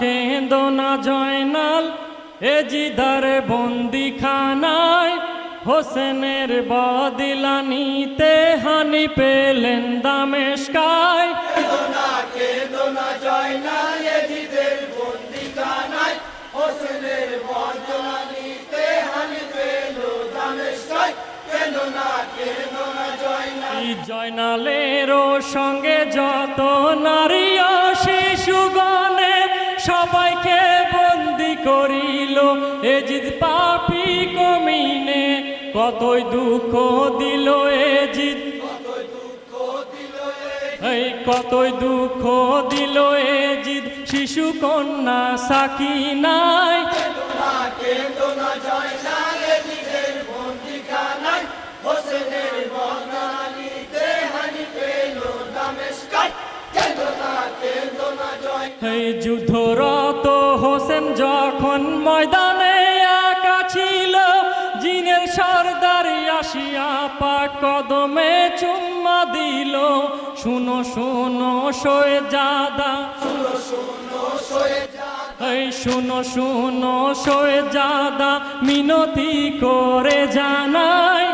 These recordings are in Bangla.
কেঁদো না জয়নাল এ জিদার বন্দিখানায় হোসেনের বদিলানিতে হানি পেলেন দামেশকায়। কেদনা কেদনা জয়নাল এজিদের সবাইকে বন্দি করিল। এজিদ পাপি কমিনে, কতই দুঃখ দিল এজিদ। এই কতই দুঃখ দিল এজিদ। শিশু কন্যা সাকিনায় কেদনা কেদনা জয়নাল এজিদের বন্দিখানায় হোসেনের এই যুদ্ধরত হোসেন যখন ময়দানে একা ছিল, জিনের সর্দার আসিয়া পাক কদমে চুম্মা দিল। শুনো শুনো শোয়ে জাদা এই শুনো শুনো শোয়ে জাদা মিনতি করে জানাই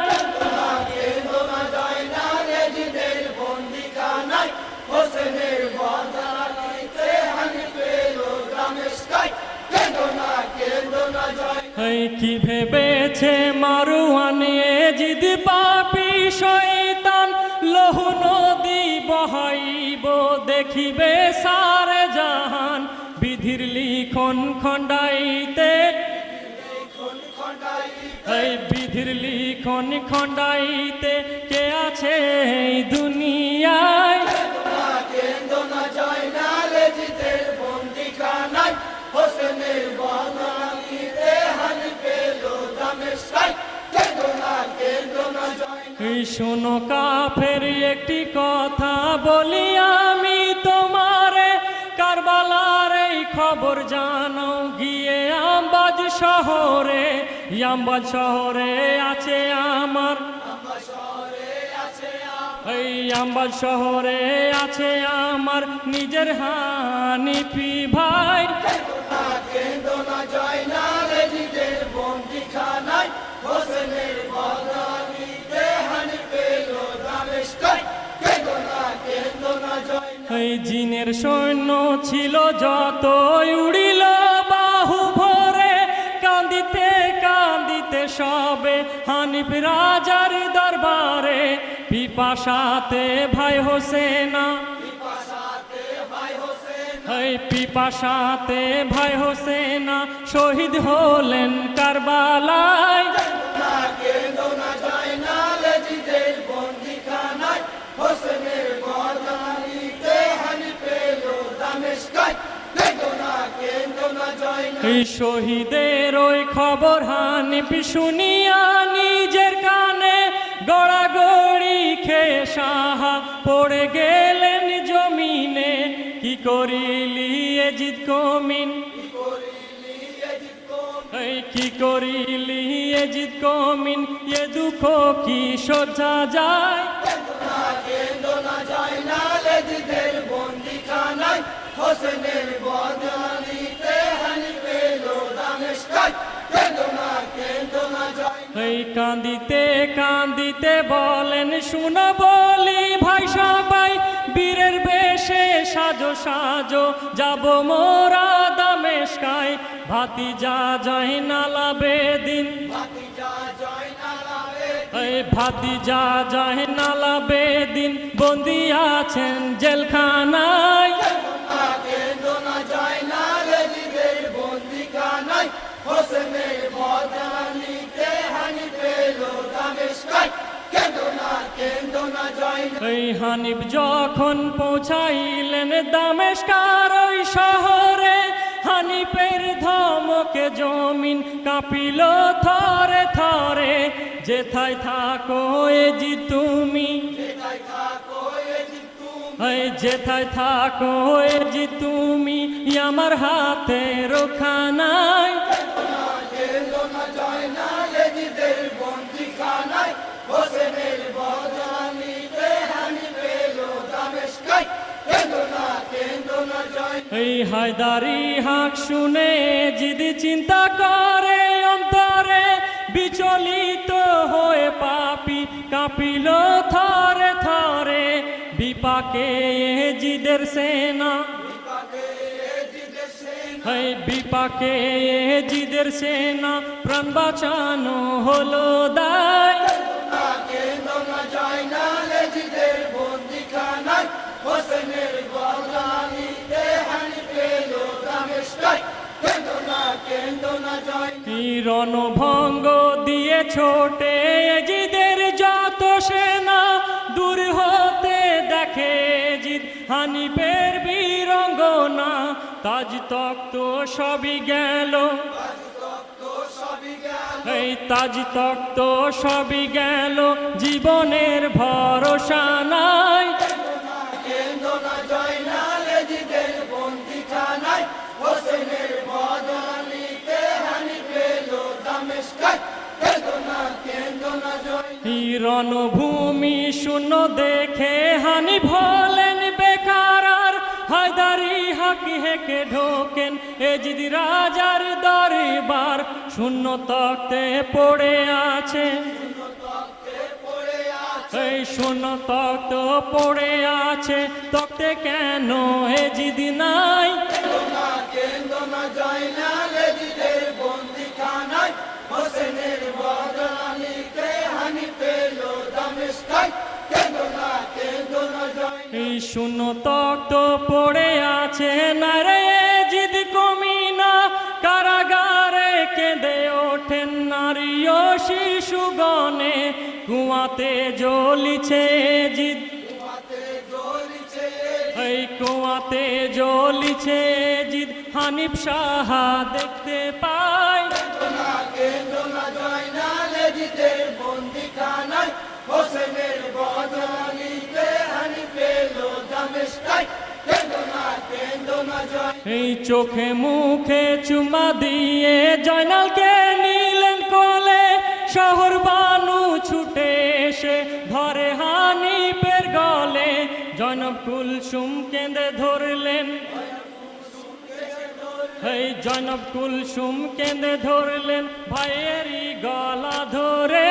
এই কি ভেবেছে মারুয়ানে জিদ পাপি শয়তান? লহু নদী বহাইব, দেখিবে সারে জাহান। বিধির লিখন খণ্ডাইতে, এই বিধির লিখন খণ্ডাইতে কে আছে এই দুনিয়ায়? শোনো, কাফের একটি কথা বলি আমি তোমারে। কারবালার এই খবর জানো গিয়ে আম্বাজ শহরে। ইয়াম্বাজ শহরে আছে আমার। এই আম্বাজ শহরে আছে আমার। নিজের হানিফি ভাই। কেন্দনা জয়নাল এজিদের বন্দিখানায় হোসেনের এই জিনের সৈন্য ছিল যত উড়িল বাহু ভরে, কান্দিতে কাঁদিতে সবে হানিফ রাজার দরবারে, পিপাসাতে ভাই হোসেনা। এই পিপাসাতে ভাই হোসেনা শহীদ হলেন কারবালায়। না শহীদের ওই খবর হানিফ শুনিয়া নিজের কানে গড়াগড়ি খেয়ে সাহা পড়ে গেলেন জমিনে। কি করিলি এজিদ কমিন? কি করিলি এজিদ কমিন? এ দুঃখ কি সজ্জা যায়? হোসেনের বদলানিতে এই কান্দিতে কান্দিতে বলেন, শুনো বলি ভাই সবাই, বীরের বেশে সাজো সাজো, যাব মোরা দামেশকায়। ভাতি যা জয় নালা বেদিন। ভাতিজা এই ভাতি যা জয় নালা বেদিন, বন্দি আছেন জেলখানায়। হোসেনের বদলানিতে এই হানিফ যখন পৌঁছাইলেন দামেশকার ওই শহরে হানিফের ধমকে জমিন কাঁপিল থরে থরে যেথায় থাকো এ জি তুমি। যেথায় থাকো এজি তুমি। এই যেথায় থাকো এ জি তুমি আমার হাতে রোখানায় এই হায়দারি হাক শুনে জিদি চিন্তা করে, অন্তরে বিচলিত হয়ে পাপি কাঁপিল থরে থরে। বিপাকে জিদের সেনা। এই বিপাকে জিদের সেনা। প্রাণ বাঁচানো হলো দায়। সেনা দূর হতে দেখে জিদ হানিপের বীরঙ্গনা তাজ তক্ত সবই গেল। তো সবই গেল এই তাজ তক্ত সবই গেল। জীবনের ভরসা নাই। না জয় না লেজিদের বন্দিখানায় হোসেনের বদলানিতে হানি পেল দামেশকায় কেন্দ্র না কেন্দ্র না জয় না এই রণভূমি শূন্য দেখে হানি ভলেন বেকার আর হায়দারি হাকি হেকে ঢোকেন এজিদি রাজার দরবার। শূন্য তক্তে পড়ে আছে। এই শূন্য তক্ত পড়ে আছে। তক্তে কেন এজিদি নাই? কেন্দ্র না না হোসেনের বদলানিতে হানি পেল না না জয় না এই শূন্য তক্ত পড়ে আছে নারে জিদ কমিনা? কারাগারে কেঁদে ওঠেন নারী ও শিশুগণে। কুয়াতে জ্বলিছে জিদ। এই কুয়াতে জ্বলিছে জিদ। হানিফ সাহা দেখতে পাই এই চোখে মুখে চুমা দিয়ে জয়নালকে নিলেন কোলে। শহর বানু ছুটে এসে ধরে হানিপের গলে। জনব কুলসুম কেঁদে ধরলেন। এই জনব কুলসুম কেঁদে ধরলেন। ভাইয়েরই গলা ধরে